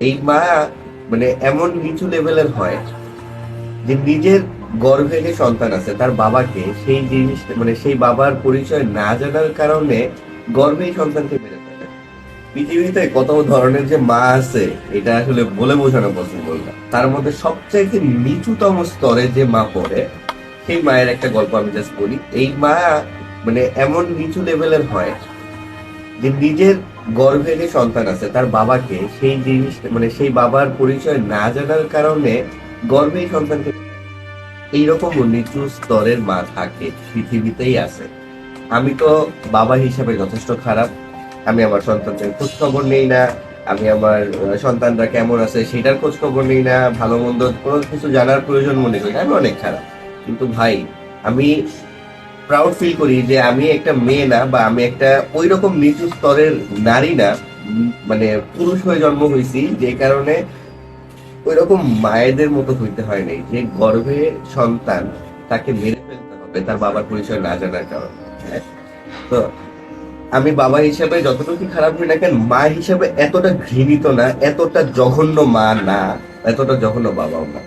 এই মা মানে এমন নিচু লেভেলের হয় যে নিজের গর্ভে যে সন্তান আছে, তার বাবাকে সেই জিনিস মানে সেই বাবার পরিচয় না জানার কারণে গর্ভেই সন্তানকে মেরে ফেলে। পৃথিবীতে কত ধরনের যে মা আছে, এটা আসলে বলে বোঝানো পসিবল না। তার মধ্যে সবচাইতে নিচুতম স্তরে যে মা পড়ে, সেই মায়ের একটা গল্প আমি জাস্ট বলি। এই মা মানে এমন নিচু লেভেলের হয় যে নিজের গর্ভে যে সন্তান আছে, তার বাবাকে সেই জিনিস মানে সেই বাবার পরিচয় না জানার কারণে গর্ভেই সন্তানকে এইরকম নিচু স্তরের মা থাকে, পৃথিবীতেই আছে। আমি তো বাবা হিসাবে যথেষ্ট খারাপ। আমি আমার সন্তানদের খোঁজ খবর নেই না। আমি আমার সন্তানরা কেমন আছে সেটার খোঁজ খবর নেই না। ভালো মন্দ কোনো কিছু জানার প্রয়োজন মনে করি আমি অনেক খারাপ। কিন্তু ভাই, আমি প্রাউড ফিল করি যে আমি একটা মেয়ে না বা আমি একটা ওই রকম নিচু স্তরের নারী না মানে পুরুষ হয়ে জন্ম হয়েছি যে কারণে ওই রকম মায়েদের মতো হইতে হয় নাই যে গর্ভে সন্তান তাকে মেরে ফেলতে হবে, তার বাবার পরিচয় না জানার কারণে হ্যাঁ? তো আমি বাবা হিসেবে যতটুকু খারাপ হই না কেন, মা হিসেবে এতটা ঘৃণিত না, এতটা জঘন্য মা না, এতটা জঘন্য বাবাও না